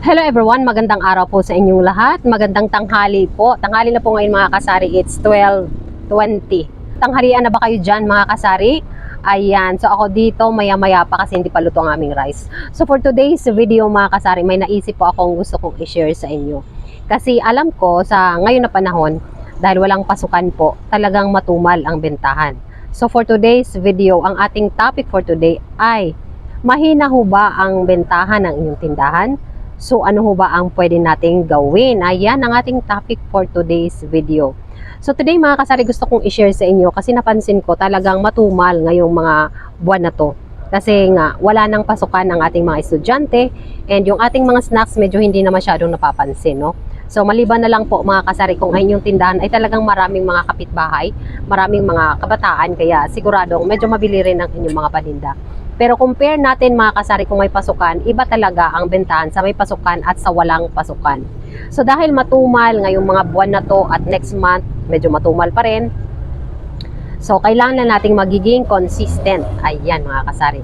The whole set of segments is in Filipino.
Hello everyone, magandang araw po sa inyong lahat. Magandang tanghali po. Tanghali na po ngayon mga kasari, it's 12.20. Tanghalian na ba kayo dyan mga kasari? Ayan, so ako dito maya-maya pa kasi hindi pa luto ang aming rice. So for today's video mga kasari, may naisip po akong gusto kong i-share sa inyo. Kasi alam ko sa ngayon na panahon, dahil walang pasukan po, talagang matumal ang bentahan. So for today's video, ang ating topic for today ay mahina ho ba ang bentahan ng inyong tindahan? So ano ho ba ang pwede nating gawin? Ayan ang ating topic for today's video. So today mga kasari gusto kong i-share sa inyo kasi napansin ko talagang matumal ngayong mga buwan na to. Kasi nga wala nang pasukan ang ating mga estudyante and yung ating mga snacks medyo hindi na masyadong napapansin, no? So maliban na lang po mga kasari kung ay yung tindahan ay talagang maraming mga kapitbahay, maraming mga kabataan kaya siguradong medyo mabili rin ang inyong mga paninda. Pero compare natin mga kasari kung may pasukan, iba talaga ang bentahan sa may pasukan at sa walang pasukan. So dahil matumal ngayong mga buwan na to at next month, medyo matumal pa rin. So kailangan na nating magiging consistent. Ayan mga kasari.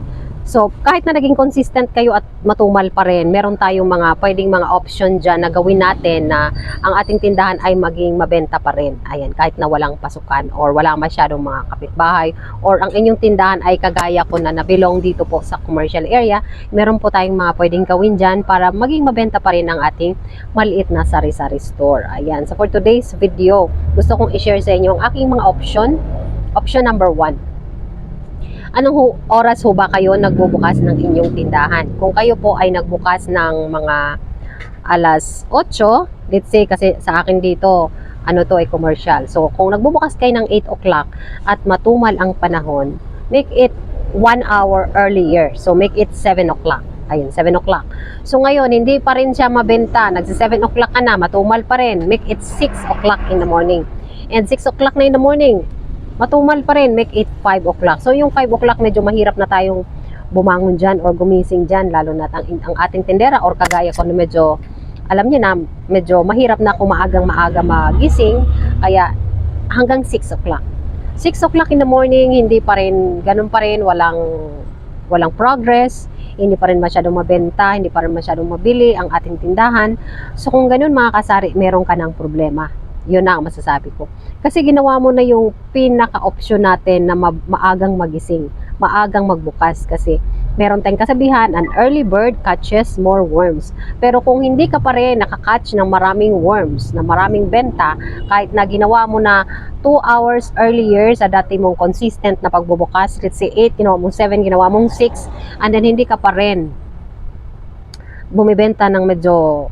So kahit na naging consistent kayo at matumal pa rin, meron tayong mga pwedeng mga option dyan na gawin natin na ang ating tindahan ay maging mabenta pa rin. Ayan, kahit na walang pasukan or wala masyadong mga kapitbahay or ang inyong tindahan ay kagaya ko na nabilong dito po sa commercial area, meron po tayong mga pwedeng gawin dyan para maging mabenta pa rin ang ating maliit na sari-sari store. Ayan, so for today's video, gusto kong i-share sa inyo ang aking mga option. Option number one, Anong oras ho ba kayo nagbubukas ng inyong tindahan? Kung kayo po ay nagbukas ng mga alas 8, let's say kasi sa akin dito, ano to ay commercial. So kung nagbubukas kayo ng 8 o'clock at matumal ang panahon, make it 1 hour earlier. So make it 7 o'clock. Ayun, 7 o'clock. So ngayon, hindi pa rin siya mabenta. Nagsi 7 o'clock ka na, matumal pa rin. Make it 6 o'clock in the morning. And 6 o'clock na in the morning, matumal pa rin, make it 5 o'clock. So yung 5 o'clock medyo mahirap na tayong bumangon dyan or gumising dyan, lalo na ang, ang ating tindera or kagaya ko na medyo, alam niyo na, medyo mahirap na kung maagang maaga magising, kaya hanggang 6 o'clock. 6 o'clock in the morning, hindi pa rin, ganun pa rin, walang, walang progress, hindi pa rin masyadong mabenta, hindi pa rin masyadong mabili ang ating tindahan. So kung ganun mga kasari, meron ka ng problema. Yun na ang masasabi ko. Kasi ginawa mo na yung pinaka-option natin na ma- maagang magising, maagang magbukas kasi meron tayong kasabihan, an early bird catches more worms. Pero kung hindi ka pa rin nakakatch ng maraming worms, na maraming benta, kahit na ginawa mo na 2 hours earlier sa dati mong consistent na pagbubukas, let's say 8, ginawa mong 7, ginawa mong 6, and then hindi ka pa rin bumibenta ng medyo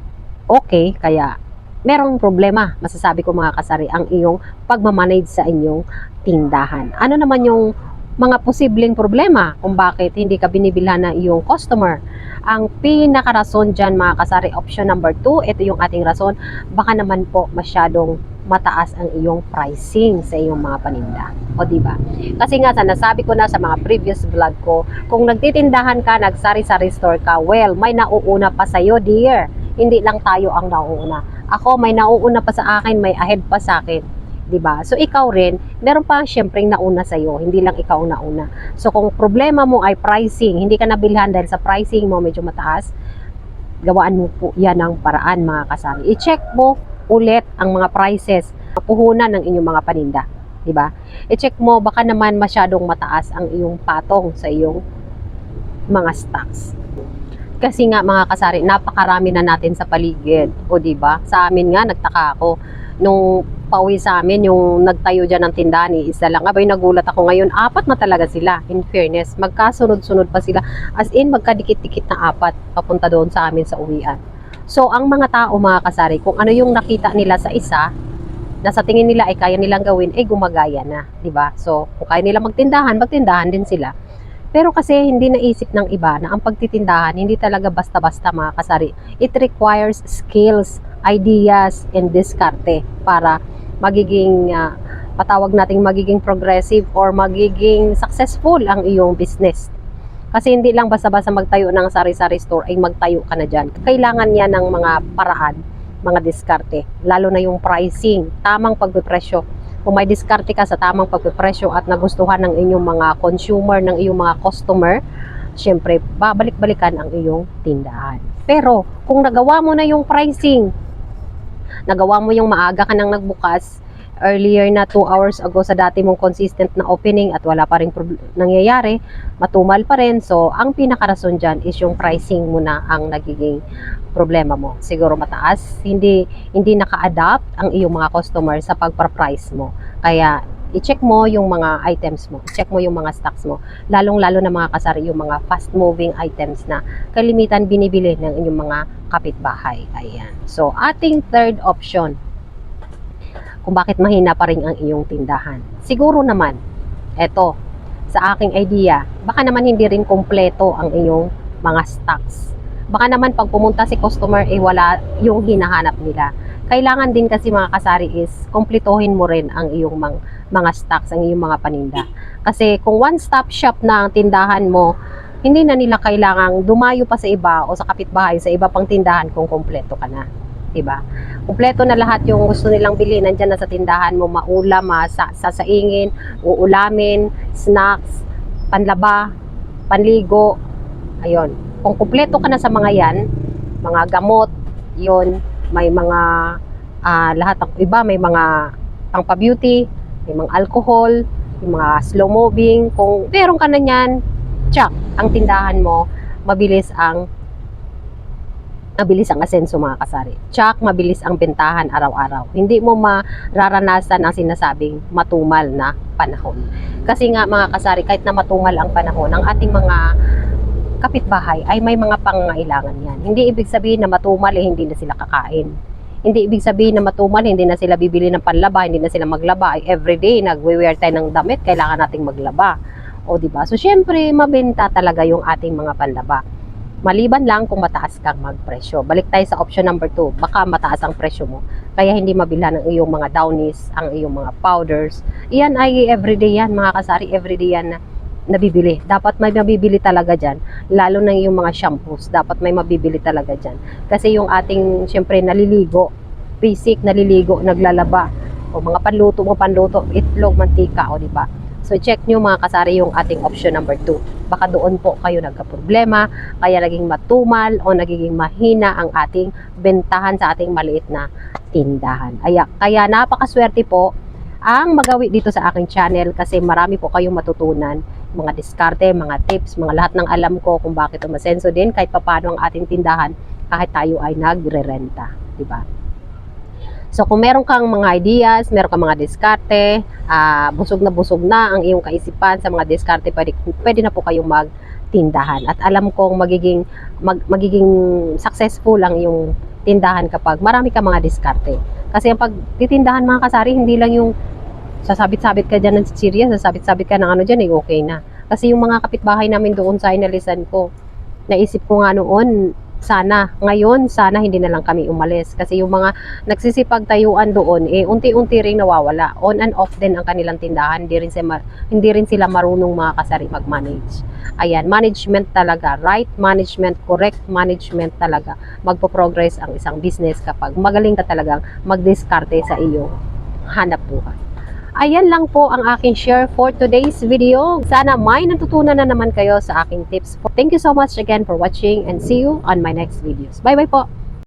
okay, kaya merong problema, masasabi ko mga kasari, ang iyong pagmamanage sa inyong tindahan. Ano naman yung mga posibleng problema kung bakit hindi ka binibilhan ng iyong customer? Ang pinakarason dyan mga kasari, option number 2, ito yung ating rason, baka naman po masyadong mataas ang iyong pricing sa iyong mga paninda. O di ba? Kasi nga sa nasabi ko na sa mga previous vlog ko, kung nagtitindahan ka, nagsari-sari store ka, well, may nauuna pa sa iyo, dear. Hindi lang tayo ang nauuna. Ako, may nauuna pa sa akin, may ahead pa sa akin. 'di ba? So ikaw rin, meron pa syempreng nauna sa iyo, hindi lang ikaw nauna. So kung problema mo ay pricing, hindi ka nabilhan dahil sa pricing mo medyo mataas, gawaan mo po 'yan ng paraan mga kasari. I-check mo ulit ang mga prices, puhunan ng inyong mga paninda, 'di ba? I-check mo baka naman masyadong mataas ang iyong patong sa iyong mga stocks. Kasi nga mga kasari, napakarami na natin sa paligid. O di ba? Sa amin nga nagtaka ako nung pauwi sa amin yung nagtayo dyan ng tindahan isa lang. Abay nagulat ako ngayon, apat na talaga sila. In fairness, magkasunod-sunod pa sila. As in magkadikit-dikit na apat papunta doon sa amin sa uwian. So ang mga tao mga kasari, kung ano yung nakita nila sa isa, na sa tingin nila ay kaya nilang gawin, ay gumagaya na, 'di ba? So, kung kaya nila magtindahan, magtindahan din sila. Pero kasi hindi naisip ng iba na ang pagtitindahan hindi talaga basta-basta mga kasari. It requires skills, ideas, and diskarte para magiging ah, patawag nating magiging progressive or magiging successful ang iyong business. Kasi hindi lang basta-basta magtayo ng sari-sari store ay magtayo ka na dyan. Kailangan niya ng mga paraan, mga diskarte. Lalo na yung pricing, tamang pagpipresyo. Kung may diskarte ka sa tamang pagpipresyo at nagustuhan ng inyong mga consumer, ng iyong mga customer, syempre, babalik-balikan ang iyong tindahan. Pero, kung nagawa mo na yung pricing, nagawa mo yung maaga ka nang nagbukas, earlier na 2 hours ago sa dati mong consistent na opening at wala pa rin nangyayari, matumal pa rin. So, ang pinakarason dyan is yung pricing mo na ang nagiging problema mo. Siguro mataas, hindi hindi naka-adapt ang iyong mga customer sa pagpa-price mo. Kaya, i-check mo yung mga items mo, i-check mo yung mga stocks mo, lalong-lalo na mga kasari yung mga fast-moving items na kalimitan binibili ng inyong mga kapitbahay. Ayan. So, ating third option, kung bakit mahina pa rin ang iyong tindahan. Siguro naman, eto, sa aking idea, baka naman hindi rin kompleto ang iyong mga stocks. Baka naman pag pumunta si customer, eh wala yung hinahanap nila. Kailangan din kasi mga kasari is, kompletohin mo rin ang iyong mga, mga stocks, ang iyong mga paninda. Kasi kung one-stop shop na ang tindahan mo, hindi na nila kailangang dumayo pa sa iba o sa kapitbahay sa iba pang tindahan kung kompleto ka na. Diba? Kompleto na lahat yung gusto nilang bilhin. Nandyan na sa tindahan mo, maulam, masa, sasaingin, uulamin, snacks, panlaba, panligo. Ayun. Kung kompleto ka na sa mga yan, mga gamot, yon may mga ah, lahat ng iba, may mga pang-beauty, may mga alcohol, yung mga slow moving. Kung meron ka na yan, tsak, ang tindahan mo, mabilis ang mabilis ang asenso mga kasari. Tsak, mabilis ang bentahan araw-araw. Hindi mo mararanasan ang sinasabing matumal na panahon. Kasi nga mga kasari, kahit na matumal ang panahon, ang ating mga kapitbahay ay may mga pangangailangan yan. Hindi ibig sabihin na matumal eh hindi na sila kakain. Hindi ibig sabihin na matumal, hindi na sila bibili ng panlaba, hindi na sila maglaba. Ay, everyday, nagwe-wear tayo ng damit, kailangan nating maglaba. O, di ba? So, syempre, mabenta talaga yung ating mga panlaba. Maliban lang kung mataas kang magpresyo. Balik tayo sa option number 2. Baka mataas ang presyo mo. Kaya hindi mabila ng iyong mga downies, ang iyong mga powders. Iyan ay everyday yan, mga kasari. Everyday yan na nabibili. Dapat may mabibili talaga dyan. Lalo na yung mga shampoos. Dapat may mabibili talaga dyan. Kasi yung ating, syempre, naliligo. Basic, naliligo, naglalaba. O mga panluto mo, panluto, itlog, mantika, o ba? So, check nyo mga kasari yung ating option number 2. Baka doon po kayo nagka-problema, kaya naging matumal o nagiging mahina ang ating bentahan sa ating maliit na tindahan. Kaya, kaya napakaswerte po ang magawi dito sa aking channel kasi marami po kayong matutunan mga diskarte, mga tips, mga lahat ng alam ko kung bakit umasenso din kahit papaano ang ating tindahan kahit tayo ay nagre-renta, di ba? So kung meron kang mga ideas, meron kang mga diskarte, ah, busog na busog na ang iyong kaisipan sa mga diskarte, pwede, pwede na po kayong magtindahan. At alam kong magiging, mag, magiging successful ang iyong tindahan kapag marami ka mga diskarte. Kasi ang pagtitindahan mga kasari, hindi lang yung sasabit-sabit ka dyan ng chichirya, sasabit-sabit ka ng ano dyan, eh, okay na. Kasi yung mga kapitbahay namin doon sa inalisan ko, naisip ko nga noon, sana, ngayon, sana hindi na lang kami umalis. Kasi yung mga nagsisipagtayuan doon, eh, unti-unti ring nawawala. On and off din ang kanilang tindahan. Hindi rin, sila, hindi rin sila marunong mga kasari mag-manage. Ayan, management talaga. Right management, correct management talaga. Magpo-progress ang isang business kapag magaling ka talagang mag-discarte sa iyong hanap buhay. Ayan lang po ang aking share for today's video. Sana may natutunan na naman kayo sa aking tips. Thank you so much again for watching and see you on my next videos. Bye bye po!